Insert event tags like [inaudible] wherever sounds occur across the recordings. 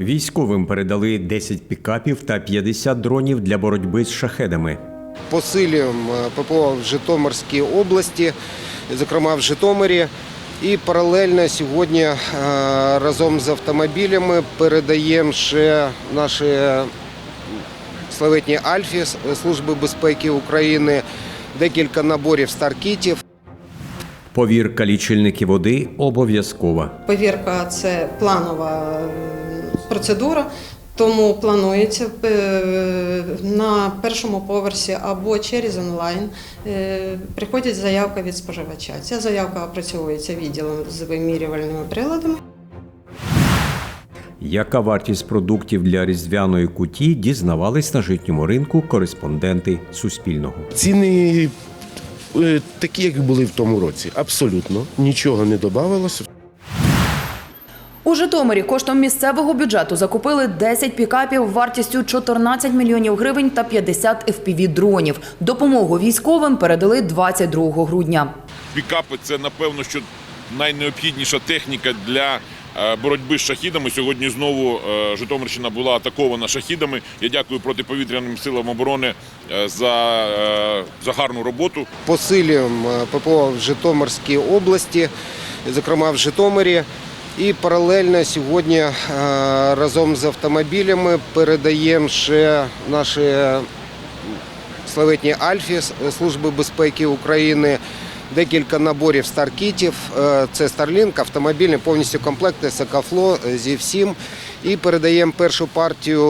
Військовим передали 10 пікапів та 50 дронів для боротьби з шахедами. посилюємо ППО в Житомирській області, зокрема в Житомирі. І паралельно сьогодні е, разом з автомобілями передаємо ще наші славетні Альфі Служби безпеки України декілька наборів старкітів. Повірка лічильників води обов'язкова. Повірка це планова процедура, тому планується е, на першому поверсі або через онлайн. е, Приходить заявка від споживача. Ця заявка опрацьовується відділом з вимірювальними приладами. Яка вартість продуктів для різдвяної куті дізнавались на житньому ринку кореспонденти Суспільного. Ціни е, такі, як були в тому році. Абсолютно нічого не додавалося. У Житомирі коштом місцевого бюджету закупили 10 пікапів вартістю 14 мільйонів гривень та 50 FPV-дронів. Допомогу військовим передали 22 грудня. Пікапи це напевно, що найнеобхідніша техніка для е, боротьби з шахідами. Сьогодні знову е, Житомирщина була атакована шахідами. Я дякую протиповітряним силам оборони е, за, за гарну роботу. Посилюємо ППО в Житомирській області, зокрема в Житомирі. І паралельно сьогодні е, разом з автомобілями передаємо ще наші славетні Альфі Служби безпеки України. Декілька наборів старкітів. Е, Це Starlink, автомобільний повністю комплект Сакафло зі всім. І передаємо першу партію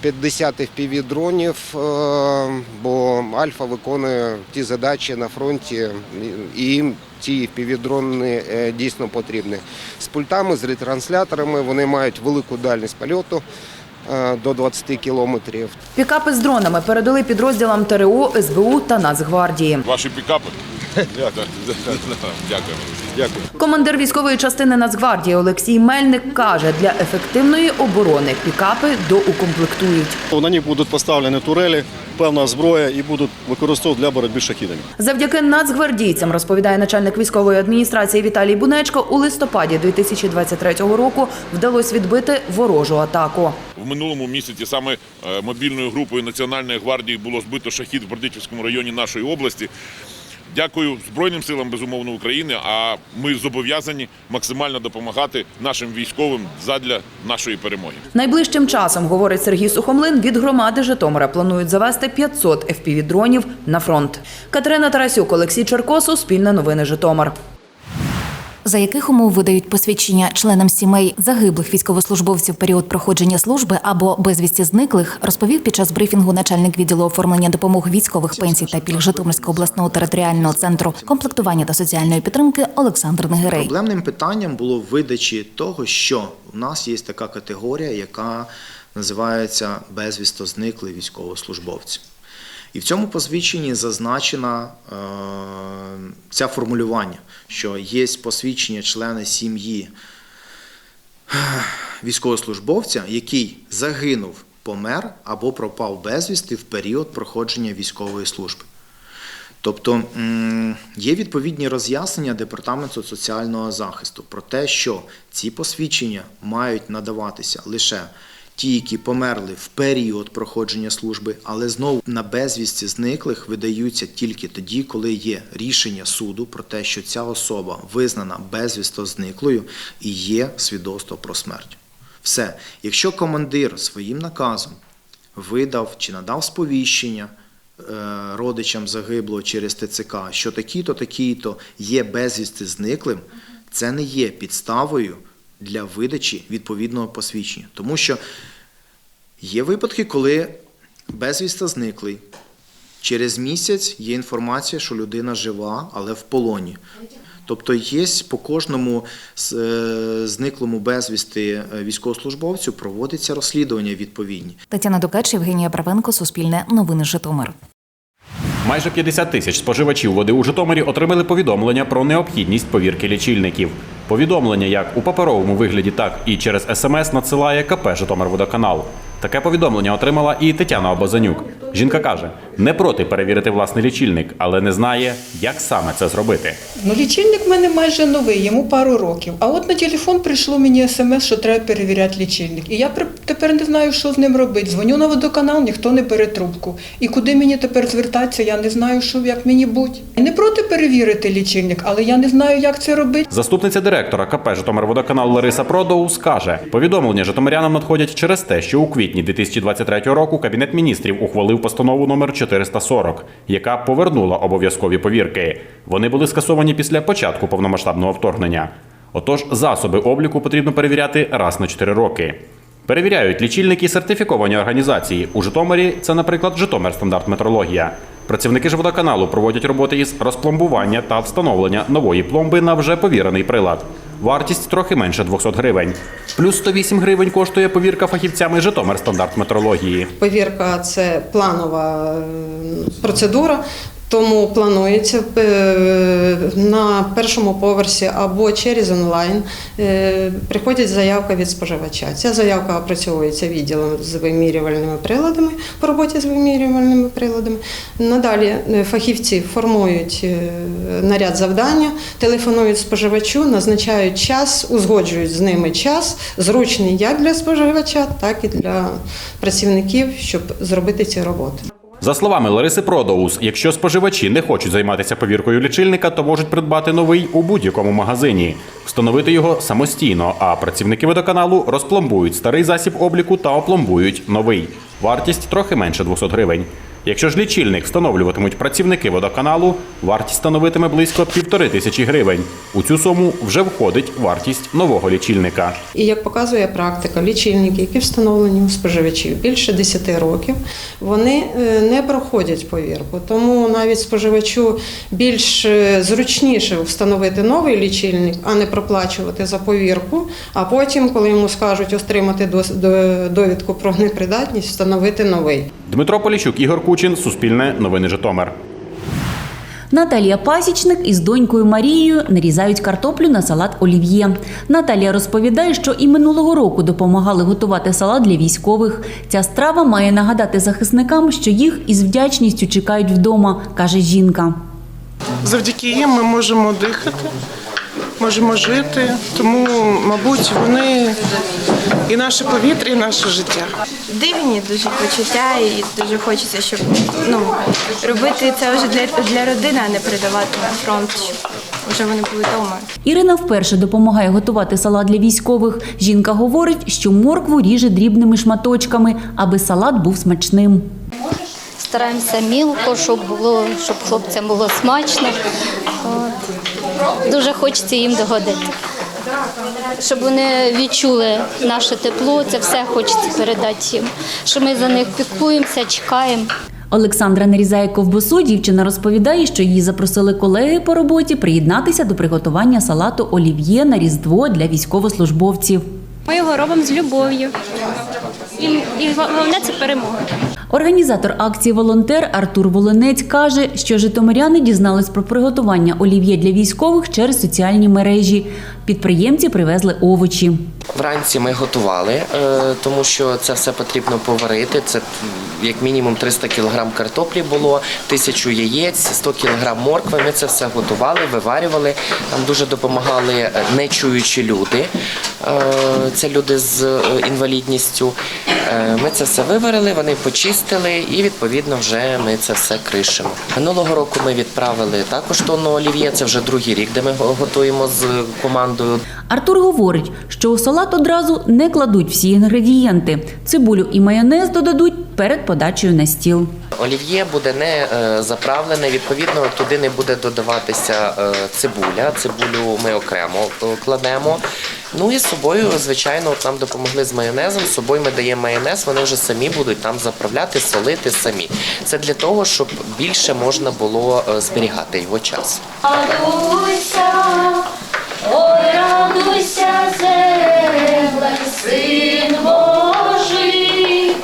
50 fpv дронів, е, бо Альфа виконує ті задачі на фронті, і їм ці fpv дрони е, дійсно потрібні. З пультами, з ретрансляторами вони мають велику дальність польоту е, до 20 кілометрів. Пікапи з дронами передали підрозділам ТРО, СБУ та Нацгвардії. Ваші пікапи. Дякую. Дякую. Дякую. Командир військової частини Нацгвардії Олексій Мельник каже, для ефективної оборони пікапи доукомплектують. На них будуть поставлені турелі, певна зброя і будуть використовувати для боротьби з шахідами. Завдяки нацгвардійцям, розповідає начальник військової адміністрації Віталій Бунечко, у листопаді 2023 року вдалося відбити ворожу атаку. В минулому місяці саме е, мобільною групою Національної гвардії було збито шахід в Бердичівському районі нашої області. Дякую Збройним силам безумовно України. А ми зобов'язані максимально допомагати нашим військовим задля нашої перемоги. Найближчим часом, говорить Сергій Сухомлин, від громади Житомира планують завести 500 FPV-дронів на фронт. Катерина Тарасюк, Олексій Черкос, Суспільне новини Житомир. За яких умов видають посвідчення членам сімей загиблих військовослужбовців в період проходження служби або безвісті зниклих, розповів під час брифінгу начальник відділу оформлення допомоги військових пенсій та пільг Житомирського обласного територіального центру комплектування та соціальної підтримки Олександр Негерей. Проблемним питанням було видачі того, що у нас є така категорія, яка називається безвісто зникли військовослужбовці. І в цьому посвідченні зазначено е, це формулювання, що є посвідчення члена сім'ї [sighs] військовослужбовця, який загинув, помер або пропав безвісти в період проходження військової служби. Тобто є відповідні роз'яснення Департаменту соціального захисту про те, що ці посвідчення мають надаватися лише ті, які померли в період проходження служби, але знову на безвісті зниклих видаються тільки тоді, коли є рішення суду про те, що ця особа визнана безвісто зниклою і є свідоцтво про смерть. Все, якщо командир своїм наказом видав чи надав сповіщення е, родичам загиблого через ТЦК, що такі-то, такі-то є безвісти зниклим, це не є підставою для видачі відповідного посвідчення. Тому що є випадки, коли безвісти зниклий. Через місяць є інформація, що людина жива, але в полоні. Тобто є по кожному з- е, зниклому безвісти е, військовослужбовцю проводиться розслідування відповідні. Тетяна Дукач, Євгенія Правенко, Суспільне новини Житомир. Майже 50 тисяч споживачів води у Житомирі отримали повідомлення про необхідність повірки лічильників. Повідомлення як у паперовому вигляді, так і через смс надсилає КП Житомирводоканал. Таке повідомлення отримала і Тетяна Обозанюк. Жінка каже, не проти перевірити власний лічильник, але не знає, як саме це зробити. Ну, лічильник в мене майже новий, йому пару років. А от на телефон прийшло мені смс, що треба перевіряти лічильник. І я тепер не знаю, що з ним робити. Дзвоню на водоканал, ніхто не бере трубку. І куди мені тепер звертатися, я не знаю, що як мені бути. Не проти перевірити лічильник, але я не знаю, як це робити. Заступниця директора КП «Житомирводоканал» Лариса Продоус каже, повідомлення житомирянам надходять через те, що у квітні 2023 року Кабінет міністрів ухвалив постанову номер 440, яка повернула обов'язкові повірки. Вони були скасовані після початку повномасштабного вторгнення. Отож, засоби обліку потрібно перевіряти раз на 4 роки. Перевіряють лічильники сертифіковані організації. У Житомирі це, наприклад, Житомир стандарт метрологія. Працівники ж водоканалу проводять роботи із розпломбування та встановлення нової пломби на вже повірений прилад. Вартість трохи менше 200 гривень. Плюс 108 гривень коштує повірка фахівцями Житомир стандарт метрології. Повірка це планова е, процедура. Тому планується е, на першому поверсі або через онлайн е, приходить заявка від споживача. Ця заявка опрацьовується відділом з вимірювальними приладами по роботі з вимірювальними приладами. Надалі е, фахівці формують наряд завдання, телефонують споживачу, назначають час, узгоджують з ними час, зручний як для споживача, так і для працівників, щоб зробити ці роботи. За словами Лариси Продоус, якщо споживачі не хочуть займатися повіркою лічильника, то можуть придбати новий у будь-якому магазині, встановити його самостійно. А працівники водоканалу розпломбують старий засіб обліку та опломбують новий. Вартість трохи менше 200 гривень. Якщо ж лічильник встановлюватимуть працівники водоканалу, вартість становитиме близько півтори тисячі гривень. У цю суму вже входить вартість нового лічильника. І як показує практика, лічильники, які встановлені у споживачів більше 10 років, вони е, не проходять повірку. Тому навіть споживачу більш е, зручніше встановити новий лічильник, а не проплачувати за повірку. А потім, коли йому скажуть отримати довідку про непридатність, встановити новий. Дмитро Поліщук, Ігор Кучин, Суспільне новини Житомир. Наталія Пасічник із донькою Марією нарізають картоплю на салат олів'є. Наталія розповідає, що і минулого року допомагали готувати салат для військових. Ця страва має нагадати захисникам, що їх із вдячністю чекають вдома, каже жінка. Завдяки їм ми можемо дихати, можемо жити. Тому, мабуть, вони і наше повітря, і наше життя. Дивні дуже почуття, і дуже хочеться, щоб ну робити це вже для, для родини, а не передавати на фронт, щоб вже вони були вдома. Ірина вперше допомагає готувати салат для військових. Жінка говорить, що моркву ріже дрібними шматочками, аби салат був смачним. Стараємося мілко, щоб було, щоб хлопцям було смачно. От. Дуже хочеться їм догодити. Щоб вони відчули наше тепло, це все хочеться передати їм. Що ми за них піклуємося, чекаємо. Олександра нарізає ковбасу. Дівчина розповідає, що її запросили колеги по роботі приєднатися до приготування салату олів'є на різдво для військовослужбовців. Ми його робимо з любов'ю. І, і головне це перемога. Організатор акції Волонтер Артур Волинець каже, що житомиряни дізнались про приготування олів'є для військових через соціальні мережі. Підприємці привезли овочі. Вранці ми готували, е, тому що це все потрібно поварити. Це як мінімум 300 кг картоплі було, 1000 яєць, 100 кг моркви. Ми це все готували, виварювали. Нам дуже допомагали е, нечуючі люди. Е, Це люди з інвалідністю. Е, Ми це все виварили, вони почистили і відповідно вже ми це все кришимо. Минулого року ми відправили також тонну олів'є. Це вже другий рік, де ми готуємо з командою. Артур говорить, що у салат одразу не кладуть всі інгредієнти. Цибулю і майонез додадуть перед подачею на стіл. Олів'є буде не е, заправлене, відповідно, туди не буде додаватися е, цибуля. Цибулю ми окремо кладемо. Ну і з собою, звичайно, от нам допомогли з майонезом. З собою ми даємо майонез, вони вже самі будуть там заправляти, солити самі. Це для того, щоб більше можна було е, зберігати його час. Радуйся, ой, радуйся, земле, син Божий.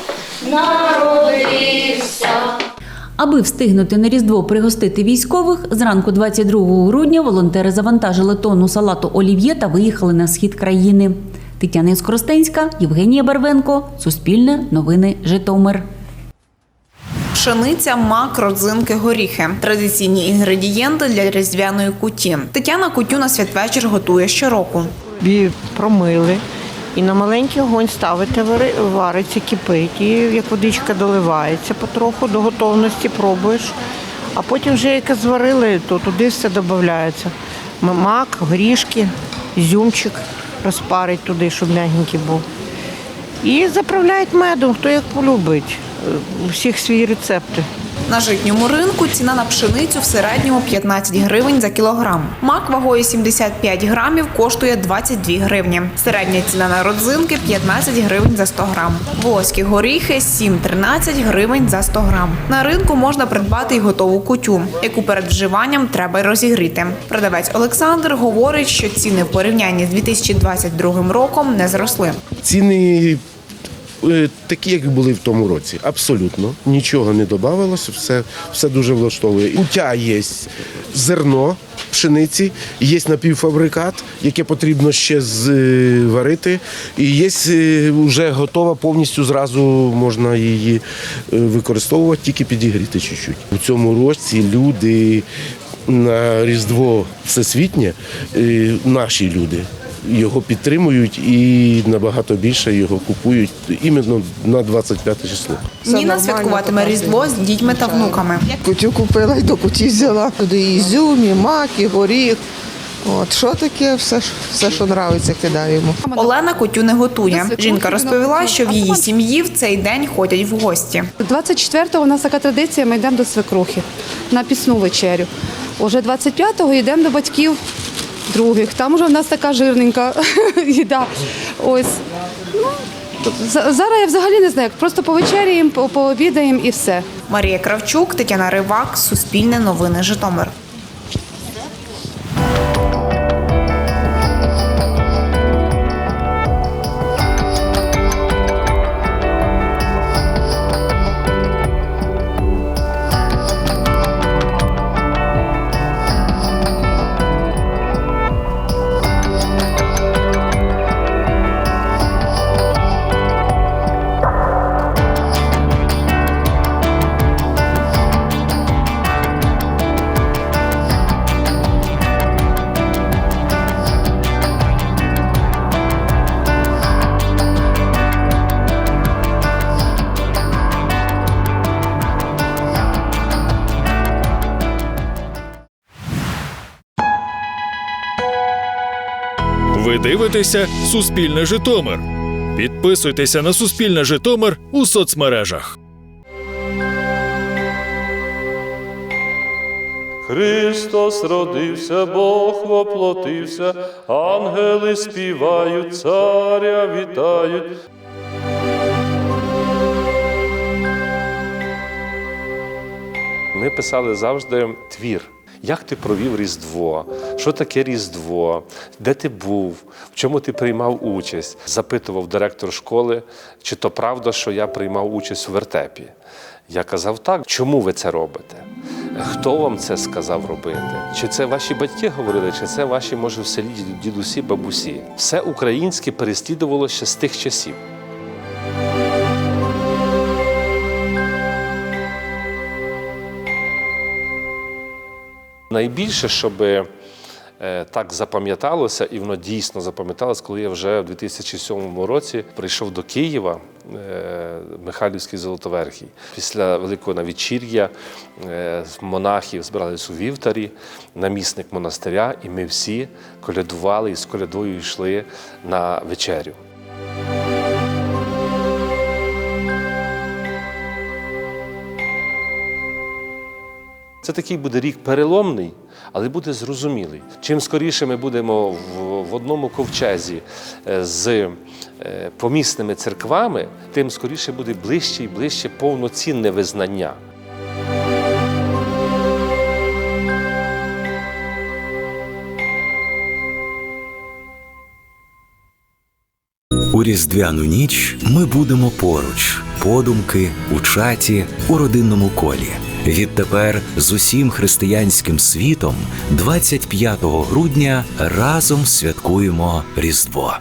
Аби встигнути на Різдво пригостити військових, зранку 22 грудня волонтери завантажили тонну салату олів'є та виїхали на схід країни. Тетяна Скоростенська, Євгенія Барвенко, Суспільне, Новини Житомир. Пшениця, мак, родзинки, горіхи традиційні інгредієнти для різдвяної куті. Тетяна кутю на святвечір готує щороку. Її промили і на маленький огонь ставите, вариться, кипить. І як водичка доливається потроху до готовності, пробуєш. А потім вже яке зварили, то туди все додається. Мак, горішки, ізюмчик розпарить туди, щоб м'ягенький був. І заправляють медом, хто як полюбить. Е, всіх свої рецепти. На житньому ринку ціна на пшеницю в середньому 15 гривень за кілограм. Мак вагою 75 грамів коштує 22 гривні. Середня ціна на родзинки 15 гривень за 100 грам. Волоські горіхи 7-13 гривень за 100 грам. На ринку можна придбати й готову кутю, яку перед вживанням треба й розігріти. Продавець Олександр говорить, що ціни в порівнянні з 2022 роком не зросли. Ціни такі, як були в тому році. Абсолютно. Нічого не додавалося, все, все дуже влаштовує. Кутя є зерно пшениці, є напівфабрикат, яке потрібно ще зварити. І є вже готова повністю зразу можна її е, використовувати, тільки підігріти чуть-чуть. У цьому році люди на Різдво Всесвітнє, е, наші люди його підтримують і набагато більше його купують іменно на 25 число. Ніна святкуватиме Різдво з дітьми та внуками. Кутю купила і до куті взяла. Туди і ізюм, і мак, і горіх. От що таке, все, все що нравиться, кидаємо. Олена кутю не готує. Жінка розповіла, що в її сім'ї в цей день ходять в гості. 24-го у нас така традиція, ми йдемо до свекрухи на пісну вечерю. Уже 25-го йдемо до батьків других. Там уже в нас така жирненька [laughs] їда. Ось. Ну, зараз я взагалі не знаю, як просто повечеряємо, пообідаємо і все. Марія Кравчук, Тетяна Ривак, Суспільне новини Житомир. Дивитеся Суспільне Житомир. Підписуйтеся на Суспільне Житомир у соцмережах. Христос родився, Бог воплотився, ангели співають, царя вітають. Ми писали завжди твір. Як ти провів Різдво? Що таке Різдво? Де ти був? В чому ти приймав участь? Запитував директор школи, чи то правда, що я приймав участь у вертепі. Я казав так, чому ви це робите? Хто вам це сказав робити? Чи це ваші батьки говорили, чи це ваші, може, в селі дідусі, бабусі? Все українське переслідувало ще з тих часів. Найбільше, щоб е, так запам'яталося, і воно дійсно запам'яталося, коли я вже в 2007 році прийшов до Києва, е, Михайлівський Золотоверхій. Після великого навечір'я е, монахів збирались у вівтарі, намісник монастиря, і ми всі колядували і з колядою йшли на вечерю. Це такий буде рік переломний, але буде зрозумілий. Чим скоріше ми будемо в, одному ковчезі е, з е, помісними церквами, тим скоріше буде ближче і ближче повноцінне визнання. У різдвяну ніч ми будемо поруч, подумки, у чаті, у родинному колі. Відтепер з усім християнським світом 25 грудня разом святкуємо Різдво.